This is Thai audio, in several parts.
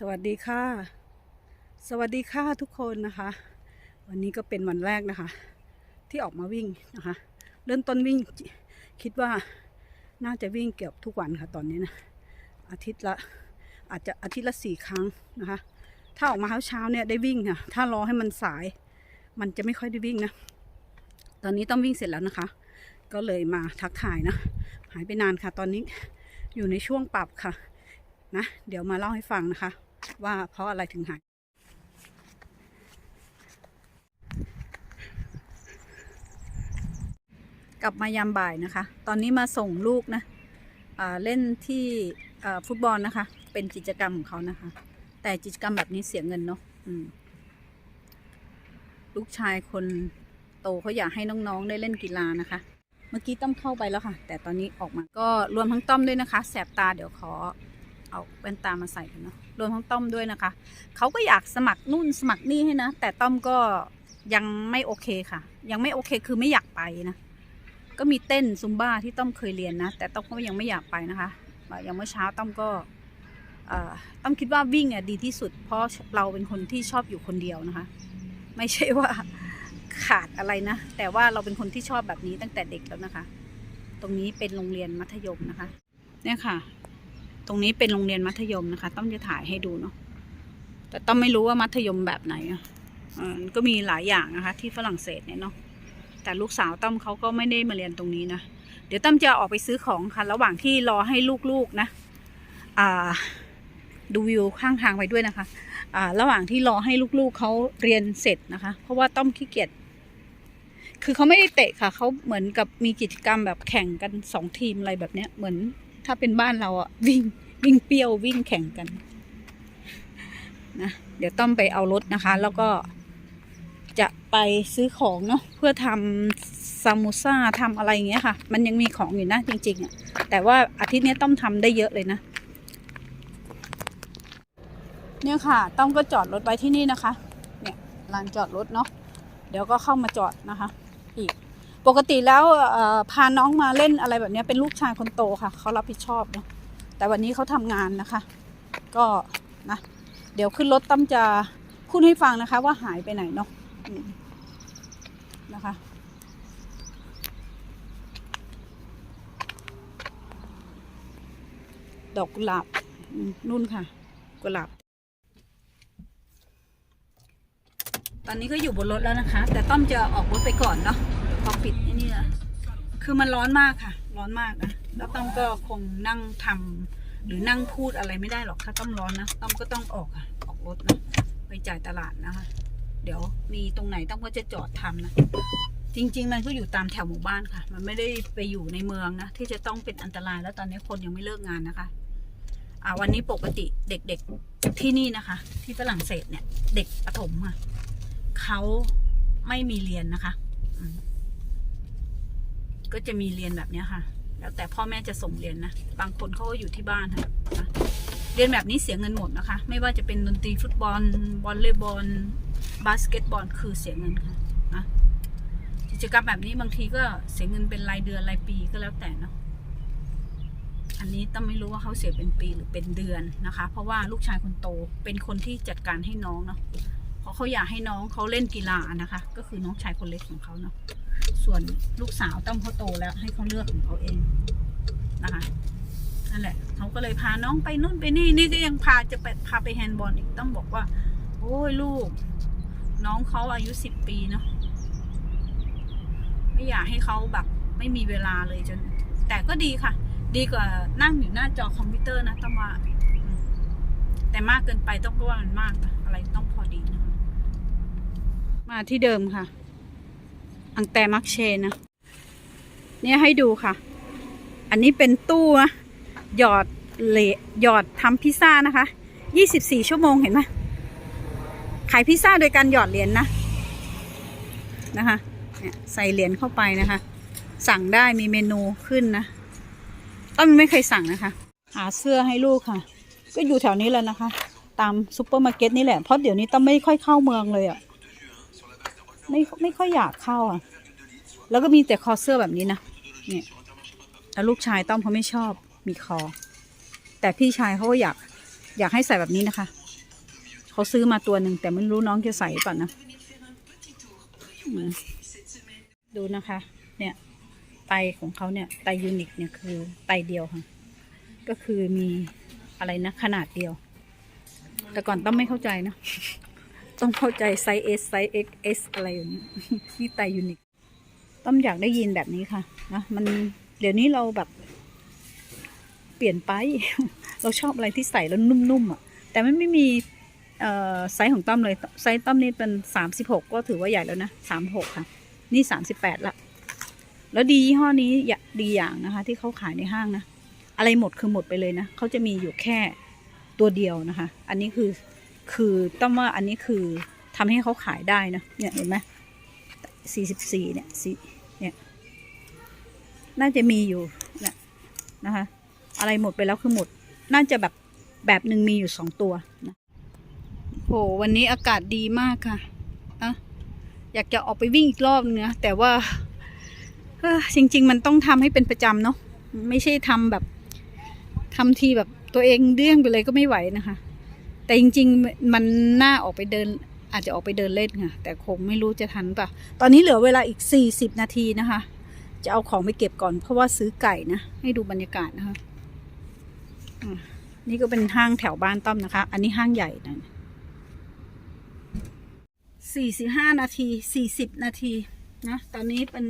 สวัสดีค่ะ สวัสดีค่ะทุกคนนะคะ วันนี้ก็เป็นวันแรกนะคะ ที่ออกมาวิ่งนะคะ เริ่มต้นวิ่งคิดว่าน่าจะวิ่งเกือบทุกวันค่ะตอนนี้นะอาทิตย์ละอาจจะอาทิตย์ละสี่ครั้งนะคะ ถ้าออกมาเช้าเนี่ยได้วิ่งค่ะถ้ารอให้มันสาย มันจะไม่ค่อยได้วิ่งนะ ตอนนี้ต้องวิ่งเสร็จแล้วนะคะ ก็เลยมาทักทายนะหายไปนานค่ะ ตอนนี้อยู่ในช่วงปรับค่ะนะเดี๋ยวมาเล่าให้ฟังนะคะ ว่าเพราะอะไรถึงหายกลับมายามบ่ายนะคะ ตอนนี้มาส่งลูกนะเล่นที่ฟุตบอลนะคะ เป็นกิจกรรมของเขานะคะ แต่กิจกรรมแบบนี้เสียเงินเนาะลูกชายคนโตเขาอยากให้น้องๆได้เล่นกีฬานะคะ เมื่อกี้ต้อมเข้าไปแล้วค่ะ แต่ตอนนี้ออกมาก็รวมทั้งต้อมด้วยนะคะ แสบตาเดี๋ยวขอ เอาแว่นตามาใส่กันเนาะรวมทั้งต้อมด้วยนะคะ เขาก็อยากสมัครนู่นสมัครนี่ให้นะ แต่ต้อมก็ยังไม่โอเคค่ะ ยังไม่โอเคคือไม่อยากไปนะ ก็มีเต้นซุมบ้าที่ต้อมเคยเรียนนะ แต่ต้อมก็ยังไม่อยากไปนะคะอย่างเมื่อเช้าต้อมก็ต้อมคิดว่าวิ่งอะดีที่สุด เพราะเราเป็นคนที่ชอบอยู่คนเดียวนะคะ ไม่ใช่ว่าขาดอะไรนะ แต่ว่าเราเป็นคนที่ชอบแบบนี้ตั้งแต่เด็กแล้วนะคะ ตรงนี้เป็นโรงเรียนมัธยมนะคะ เนี่ยค่ะ ตรงนี้เป็นโรงเรียนมัธยมนะคะ ต้อมจะถ่ายให้ดูเนาะแต่ต้อมไม่รู้ว่ามัธยมแบบไหนอะก็มีหลายอย่างนะคะ ที่ฝรั่งเศสเนี่ยเนาะแต่ลูกสาวต้อมเขาก็ไม่ได้มาเรียนตรงนี้นะเดี๋ยวต้อมจะออกไปซื้อของค่ะ ระหว่างที่รอให้ลูกๆนะอ่าดูวิวข้างทางไปด้วยนะคะอ่าระหว่างที่รอให้ลูกๆเขาเรียนเสร็จนะคะ เพราะว่าต้อมขี้เกียจคือเขาไม่ได้เตะค่ะ เขาเหมือนกับมีกิจกรรมแบบแข่งกันสองทีมอะไรแบบเนี้ยเหมือน ถ้าเป็นบ้านเราอะวิ่งวิ่งเปรี้ยววิ่งแข่งกันนะเดี๋ยวต้อมไปเอารถนะคะ แล้วก็จะไปซื้อของเนาะเพื่อทำซามูซ่าทำอะไรอย่างเงี้ยค่ะ มันยังมีของอยู่นะจริงๆอะ่ะแต่ว่าอาทิตย์นี้ต้องทำได้เยอะเลยนะ เนี่ยค่ะ ต้องก็จอดรถไว้ที่นี่นะคะ เนี่ยลานจอดรถเนาะเดี๋ยวก็เข้ามาจอดนะคะ อีก ปกติแล้วพาน้องมาเล่นอะไรแบบนี้เป็นลูกชายคนโตค่ะเขารับผิดชอบเนาะแต่วันนี้เขาทำงานนะคะ ก็นะเดี๋ยวขึ้นรถตั้มจะพูดให้ฟังนะคะ ว่าหายไปไหนเนาะนะคะ ดอกกุหลาบนุ่นค่ะ กุหลาบตอนนี้ก็อยู่บนรถแล้วนะคะ แต่ต้อมจะออกรถไปก่อนเนาะ นี่ละคือมันร้อนมากค่ะ ร้อนมากนะแล้วต้อมก็คงนั่งทำหรือนั่งพูดอะไรไม่ได้หรอกถ้าต้อมร้อนนะต้อมก็ต้องออกค่ะออกรถนะไปจ่ายตลาดนะคะ เดี๋ยวมีตรงไหนต้องก็จะจอดทำนะจริง ๆ มันก็อยู่ตามแถวหมู่บ้านค่ะ มันไม่ได้ไปอยู่ในเมืองนะที่จะต้องเป็นอันตรายแล้วตอนนี้คนยังไม่เลิกงานนะคะอ่าวันนี้ปกติเด็กๆที่นี่นะคะ ที่ฝรั่งเศสเนี่ย เด็กประถมค่ะเขาไม่มีเรียนนะคะอืม ก็จะมีเรียนแบบนี้ค่ะ แล้วแต่พ่อแม่จะส่งเรียนนะ บางคนเขาก็อยู่ที่บ้านค่ะเรียนแบบนี้เสียเงินหมดนะคะ ไม่ว่าจะเป็นดนตรีฟุตบอลวอลเลย์บอลบาสเกตบอลคือเสียเงินค่ะนะกิจกรรมแบบนี้บางทีก็เสียเงินเป็นรายเดือนรายปีก็แล้วแต่เนาะอันนี้ต้องไม่รู้ว่าเขาเสียเป็นปีหรือเป็นเดือนนะคะ เพราะว่าลูกชายคนโตเป็นคนที่จัดการให้น้องเนาะ เพราะเขาอยากให้น้องเขาเล่นกีฬานะคะ ก็คือน้องชายคนเล็กของเขาเนาะส่วนลูกสาวต้องเขาโตแล้วให้เขาเลือกของเขาเองนะคะนั่นแหละเขาก็เลยพาน้องไปนู่นไปนี่นี่ก็ยังพาจะไปพาไปแฮนด์บอลอีกต้องบอกว่า โอ้ยลูก น้องเขาอายุสิบปีเนาะไม่อยากให้เขาแบบไม่มีเวลาเลยจน แต่ก็ดีค่ะ ดีกว่านั่งอยู่หน้าจอคอมพิวเตอร์นะต้องว่าแต่มากเกินไปต้องก็ว่ามันมากนะอะไรต้องพอดีนะคะ มาที่เดิมค่ะ อังแต่มักเชนนะ เนี่ยให้ดูค่ะ อันนี้เป็นตู้นะหยอดเหลหยอดทำพิซซ่านะคะยี่สิบสี่ชั่วโมงเห็นไหมขายพิซซ่าโดยการหยอดเหรียญนนะนะคะเนี่ยใส่เหรียญเข้าไปนะคะ สั่งได้มีเมนูขึ้นนะต้นไม่เคยสั่งนะคะ หาเสื้อให้ลูกค่ะ ก็อยู่แถวนี้แล้วนะคะ ตามซูเปอร์มาร์เก็ตนี่แหละเพราะเดี๋ยวนี้ต้อมไม่ค่อยเข้าเมืองเลยอะ่ะ ไม่ไม่ค่อยอยากเข้าอะ แล้วก็มีแต่คอเสื้อแบบนี้นะเนี่ยแล้วลูกชายต้อมเขาไม่ชอบมีคอ แต่พี่ชายเขาก็อยากอยากให้ใส่แบบนี้นะคะ เขาซื้อมาตัวหนึ่งแต่ไม่รู้น้องจะใส่ป่ะนะอืมดูนะคะ เนี่ยไตของเขาเนี่ยไตยูนิคเนี่ยคือไตเดียวค่ะ ก็คือมีอะไรนะขนาดเดียว แต่ก่อนต้องไม่เข้าใจนะ ต้องเข้าใจไซส์ S ไซส์ XS อะไรอย่างนี้นี่ไตยูนิคต้องอยากได้ยินแบบนี้ค่ะนะมันเดี๋ยวนี้เราแบบเปลี่ยนไป เราชอบอะไรที่ใส่แล้วนุ่มๆอะ แต่มันไม่มีเอ่อไซส์ของต้อมเลย ไซส์ต้อมนี่เป็นสามสิบหกก็ถือว่าใหญ่แล้วนะสามหกค่ะ นี่สามสิบแปดละ แล้วดียี่ห้อนี้ดีอย่างนะคะ ที่เขาขายในห้างนะ อะไรหมดคือหมดไปเลยนะ เขาจะมีอยู่แค่ตัวเดียวนะคะ อันนี้คือ คือต้องว่าอันนี้คือทำให้เขาขายได้นะเนี่ยเห็นไหมสี่สิบสี่เนี่ยสี่เนี่ยน่าจะมีอยู่เนี่ยนะคะ อะไรหมดไปแล้วคือหมด น่าจะแบบแบบหนึ่งมีอยู่สองตัวนะโหวันนี้อากาศดีมากค่ะนะอยากจะออกไปวิ่งอีกรอบนึงนะแต่ว่าจริง ๆ มันต้องทำให้เป็นประจำเนาะไม่ใช่ทำแบบทำทีแบบตัวเองเดี้ยงไปเลยก็ไม่ไหวนะคะ แต่จริงๆมันน่าออกไปเดิน อาจจะออกไปเดินเล่นค่ะ แต่คงไม่รู้จะทันป่ะ ตอนนี้เหลือเวลาอีกสี่สิบนาทีนะคะ จะเอาของไปเก็บก่อนเพราะว่าซื้อไก่นะ ให้ดูบรรยากาศนะคะอะนี่ก็เป็นห้างแถวบ้านต้อมนะคะ อันนี้ห้างใหญ่นะสี่สิบห้านาทีสี่สิบนาทีนะ ตอนนี้เป็น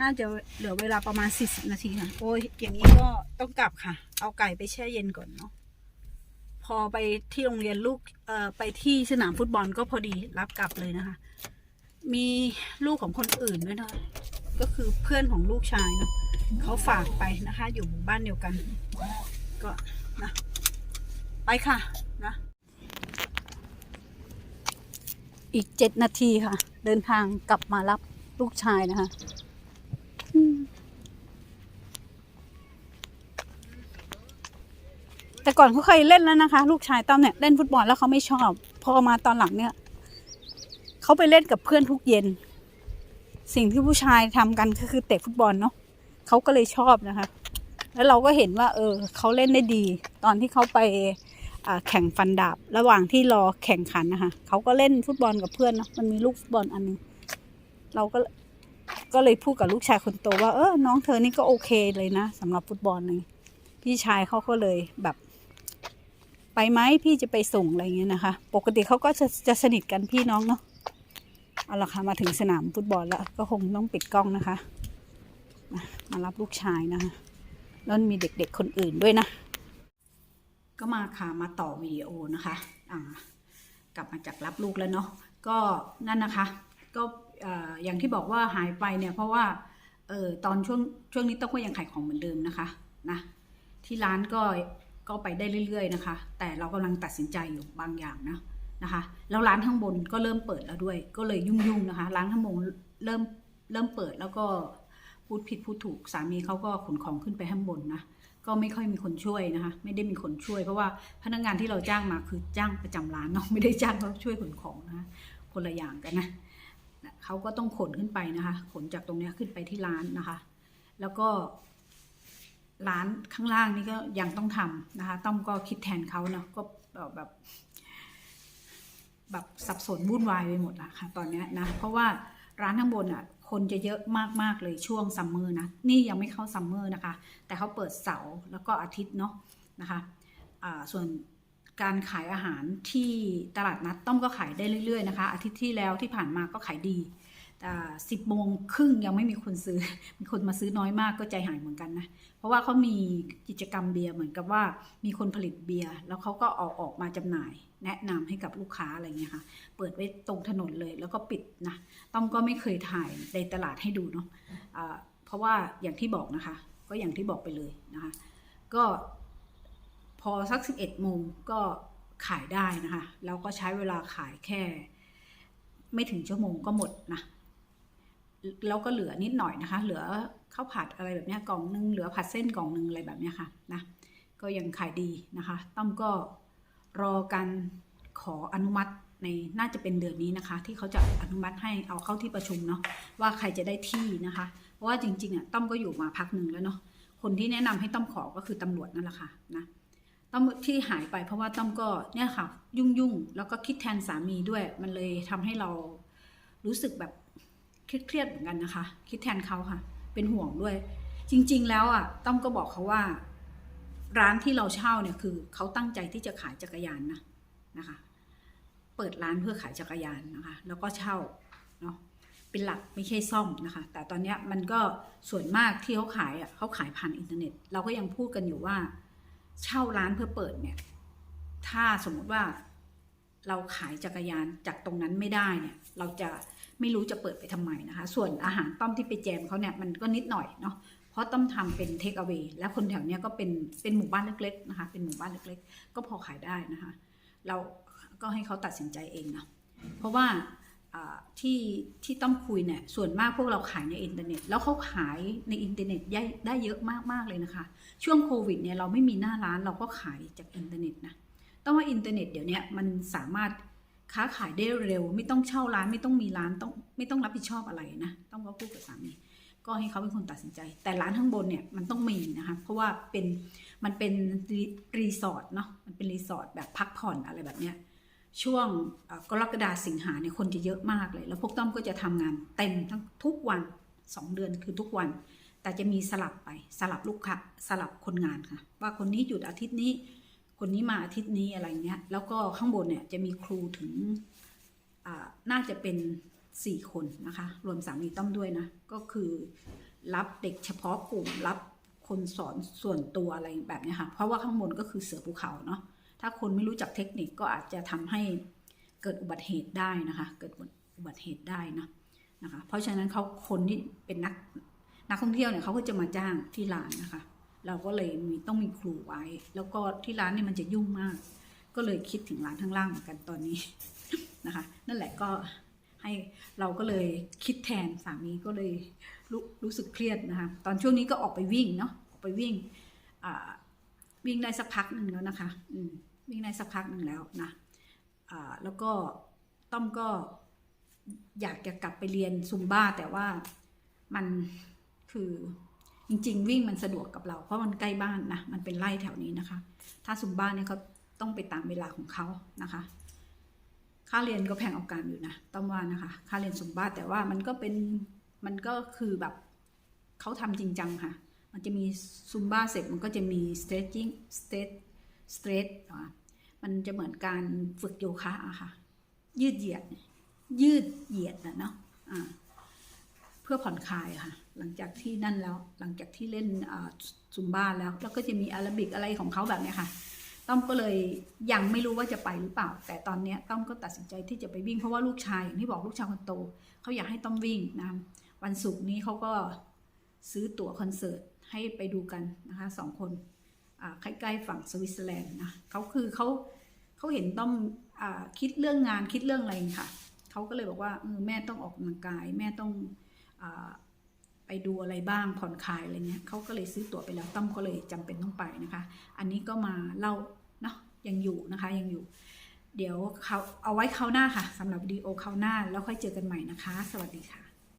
น่าจะเหลือเวลาประมาณสี่สิบนาทีค่ะ โอ้ยอย่างนี้ก็ต้องกลับค่ะ เอาไก่ไปแช่เย็นก่อนเนาะ พอไปที่โรงเรียนลูกเอ่อไปที่สนามฟุตบอลก็พอดีรับกลับเลยนะคะ มีลูกของคนอื่นด้วยนะก็คือเพื่อนของลูกชายเนาะเขาฝากไปนะคะ อยู่หมู่บ้านเดียวกัน ก็นะไปค่ะนะอีกเจ็ดนาทีค่ะ เดินทางกลับมารับลูกชายนะคะอืม แต่ก่อนเขาเคยเล่นแล้วนะคะ ลูกชายต้อมเนี่ยเล่นฟุตบอลแล้วเขาไม่ชอบ พอมาตอนหลังเนี่ยเขาไปเล่นกับเพื่อนทุกเย็น สิ่งที่ผู้ชายทำกันก็คือเตะฟุตบอลเนาะเขาก็เลยชอบนะคะ แล้วเราก็เห็นว่า เออเขาเล่นได้ดี ตอนที่เขาไปแข่งฟันดาบ ระหว่างที่รอแข่งขันนะคะเขาก็เล่นฟุตบอลกับเพื่อนเนาะมันมีลูกฟุตบอลอันนึงเราก็ก็เลยพูดกับลูกชายคนโตว่าเออน้องเธอนี่ก็โอเคเลยนะสำหรับฟุตบอลเลยพี่ชายเขาก็เลยแบบ ไปไหมพี่จะไปส่งอะไรเงี้ยนะคะ ปกติเขาก็จะจะสนิทกันพี่น้องเนาะเอาละค่ะมาถึงสนามฟุตบอลแล้วก็คงต้องปิดกล้องนะคะ มามารับลูกชายนะคะแล้วมีเด็กๆคนอื่นด้วยนะ ก็มาค่ะมาต่อวิดีโอนะคะอ่ากลับมาจากรับลูกแล้วเนาะก็นั่นนะคะ ก็เอ่ออย่างที่บอกว่าหายไปเนี่ยเพราะว่าเออตอนช่วงช่วงนี้ต้องก็ยังขายของเหมือนเดิมนะคะนะที่ร้านก็ ก็ไปได้เรื่อย ๆ นะคะ แต่เรากำลังตัดสินใจอยู่บางอย่างนะนะคะ แล้วร้านข้างบนก็เริ่มเปิดแล้วด้วย ก็เลยยุ่งๆนะคะ ร้านข้างบนเริ่มเริ่มเปิดแล้วก็พูดผิดพูดถูกสามีเขาก็ขนของขึ้นไปข้างบนนะก็ไม่ค่อยมีคนช่วยนะคะ ไม่ได้มีคนช่วยเพราะว่าพนักงานที่เราจ้างมาคือจ้างประจำร้านเนาะไม่ได้จ้างเขาช่วยขนของนะคะคนละอย่างกันนะเขาก็ต้องขนขึ้นไปนะคะ ขนจากตรงนี้ขึ้นไปที่ร้านนะคะ แล้วก็ ร้านข้างล่างนี่ก็ยังต้องทำนะคะ ต้อมก็คิดแทนเขาเนาะก็แบบแบบสับสนวุ่นวายไปหมดละค่ะ ตอนนี้นะ เพราะว่าร้านข้างบนอะ คนจะเยอะมาก ๆ เลยช่วงซัมเมอร์นะ นี่ยังไม่เข้าซัมเมอร์นะคะ แต่เขาเปิดเสาร์แล้วก็อาทิตย์เนาะนะคะส่วนการขายอาหารที่ตลาดนัดต้อมก็ขายได้เรื่อย ๆ นะคะ อาทิตย์ที่แล้วที่ผ่านมาก็ขายดี สิบโมงครึ่งยังไม่มีคนซื้อ มีคนมาซื้อน้อยมากก็ใจหายเหมือนกันนะ เพราะว่าเขามีกิจกรรมเบียร์เหมือนกับว่ามีคนผลิตเบียร์แล้วเขาก็เออกออกมาจำหน่าย แนะนำให้กับลูกค้าอะไรเงี้ยค่ะ เปิดไว้ตรงถนนเลยแล้วก็ปิดนะ ต้อมก็ไม่เคยถ่ายในตลาดให้ดูเนาะะเพราะว่าอย่างที่บอกนะคะ ก็อย่างที่บอกไปเลยนะคะ ก็พอสักสิบเอ็ดโมงก็ขายได้นะคะ แล้วก็ใช้เวลาขายแค่ ไม่ถึงชั่วโมงก็หมดนะ แล้วก็เหลือนิดหน่อยนะคะ เหลือข้าวผัดอะไรแบบนี้กล่องนึงเหลือผัดเส้นกล่องนึงอะไรแบบนี้ค่ะนะก็ยังขายดีนะคะต้อมก็รอการขออนุมัติในน่าจะเป็นเดือนนี้นะคะ ที่เขาจะอนุมัติให้เอาเข้าที่ประชุมเนาะว่าใครจะได้ที่นะคะ เพราะว่าจริงๆอะต้อมก็อยู่มาพักหนึ่งแล้วเนาะคนที่แนะนำให้ต้อมขอก็คือตำรวจนั่นแหละค่ะนะต้อมที่หายไปเพราะว่าต้อมก็เนี่ยค่ะยุ่งยุ่งๆแล้วก็คิดแทนสามีด้วย มันเลยทำให้เรารู้สึกแบบ เครียดเหมือนกันนะคะ คิดแทนเขาค่ะ เป็นห่วงด้วย จริง ๆ แล้วอะต้อมก็บอกเขาว่า ร้านที่เราเช่าเนี่ยคือเขาตั้งใจที่จะขายจักรยานนะนะคะ เปิดร้านเพื่อขายจักรยานนะคะ แล้วก็เช่าเนาะเป็นหลักไม่ใช่ซ่อมนะคะ แต่ตอนนี้มันก็ส่วนมากที่เขาขายอะเขาขายผ่านอินเทอร์เน็ต เราก็ยังพูดกันอยู่ว่า เช่าร้านเพื่อเปิดเนี่ย ถ้าสมมติว่า เราขายจักรยานจากตรงนั้นไม่ได้เนี่ยเราจะไม่รู้จะเปิดไปทำไมนะคะ ส่วนอาหารต้อมที่ไปแจมเขาเนี่ยมันก็นิดหน่อยเนาะเพราะต้อมทำเป็นเทคเอา a y และคนแถวเนี้ยก็เป็นเป็นหมู่บ้านเล็กๆนะคะ เป็นหมู่บ้านเล็กๆ ก็พอขายได้นะคะ เราก็ให้เขาตัดสินใจเองเนาะเพราะว่าอ่าที่ที่ต้องคุยเนี่ยส่วนมากพวกเราขายในอินเทอร์เน็ต แล้วเขาขายในอินเทอร์เน็ตได้ได้เยอะมากๆเลยนะคะ ช่วงโควิดเนี่ยเราไม่มีหน้าร้านเราก็ขายจากอินเทอร์เน็ตนะ ต้องว่าอินเทอร์เน็ตเดี๋ยวนี้มันสามารถค้าขายได้เร็ว ไม่ต้องเช่าร้านไม่ต้องมีร้านต้องไม่ต้องรับผิดชอบอะไรนะต้องก็พูดกับสามีก็ให้เขาเป็นคนตัดสินใจ แต่ร้านข้างบนเนี่ยมันต้องมีนะคะเพราะว่าเป็นมันเป็นรีสอร์ทเนาะมันเป็นรีสอร์ทแบบพักผ่อนอะไรแบบเนี้ยช่วงกรกฎาสิงหาเนี่ยคนจะเยอะมากเลย แล้วพวกต้อมก็จะทำงานเต็มทั้งทุกวันสองเดือนคือทุกวัน แต่จะมีสลับไปสลับลูกค้าสลับคนงานค่ะ ว่าคนนี้หยุดอาทิตย์นี้ คนนี้มาอาทิตย์นี้อะไรเงี้ย แล้วก็ข้างบนเนี่ยจะมีครูถึงน่าจะเป็นสี่คนนะคะ รวมสามีต้อมด้วยนะ ก็คือรับเด็กเฉพาะกลุ่มรับคนสอนส่วนตัวอะไรแบบนี้ค่ะ เพราะว่าข้างบนก็คือเสือภูเขาเนาะ ถ้าคนไม่รู้จักเทคนิคก็อาจจะทำให้เกิดอุบัติเหตุได้นะคะ เกิดอุบัติเหตุได้นะนะคะ เพราะฉะนั้นเขาคนที่เป็นนักนักท่องเที่ยวเนี่ยเขาก็จะมาจ้างที่ร้านนะคะ เราก็เลยมีต้องมีครูไว้ แล้วก็ที่ร้านเนี่ยมันจะยุ่งมาก ก็เลยคิดถึงร้านข้างล่างเหมือนกันตอนนี้นะคะ นั่นแหละก็ให้เราก็เลยคิดแทนสามีก็เลยรู้รู้สึกเครียดนะคะ ตอนช่วงนี้ก็ออกไปวิ่งเนาะออกไปวิ่งวิ่งได้สักพักหนึ่งแล้วนะคะอืมวิ่งได้สักพักหนึ่งแล้วนะแล้วก็ต้อมก็อยากจะกลับไปเรียนซุมบ้าแต่ว่ามันคือ จริง ๆ วิ่งมันสะดวกกับเรา เพราะมันใกล้บ้านนะมันเป็นไร่แถวนี้นะคะ ถ้าซุมบ้านเนี่ยเขาต้องไปตามเวลาของเขานะคะ ค่าเรียนก็แพงเอาการอยู่นะต้อมว่านะคะ ค่าเรียนซุมบ้าแต่ว่ามันก็เป็นมันก็คือแบบเขาทำจริงจังค่ะ มันจะมีซุมบ้าเสร็จมันก็จะมี stretching stretch stretch อะมันจะเหมือนการฝึกโยคะอะค่ะ ยืดเหยียด ยืดเหยียดนะเนาะอ่าเพื่อผ่อนคลายค่ะ หลังจากที่นั่นแล้วหลังจากที่เล่นซุมบ้าแล้ว แล้วก็จะมีอาราบิกอะไรของเขาแบบนี้ค่ะ ต้อมก็เลยยังไม่รู้ว่าจะไปหรือเปล่า แต่ตอนเนี้ยต้อมก็ตัดสินใจที่จะไปวิ่งเพราะว่าลูกชายอย่างที่บอกลูกชายคนโตเขาอยากให้ต้อมวิ่งนะวันศุกร์นี้เขาก็ซื้อตั๋วคอนเสิร์ตให้ไปดูกันนะคะสองคนใกล้ๆฝั่งสวิตเซอร์แลนด์นะเขาคือเขาเขาเห็นต้องอคิดเรื่องงานคิดเรื่องอะไรค่ะเขาก็เลยบอกว่าแม่ต้องออกกำลังกาย แม่ต้องอ ไปดูอะไรบ้างผ่อนคลายอะไรเงี้ยเขาก็เลยซื้อตั๋วไปแล้วตั้มก็เลยจำเป็นต้องไปนะคะ อันนี้ก็มาเล่าเนาะยังอยู่นะคะยังอยู่ เดี๋ยวเขาเอาไว้คราวหน้าค่ะสำหรับวิดีโอคราวหน้าแล้วค่อยเจอกันใหม่นะคะ สวัสดีค่ะ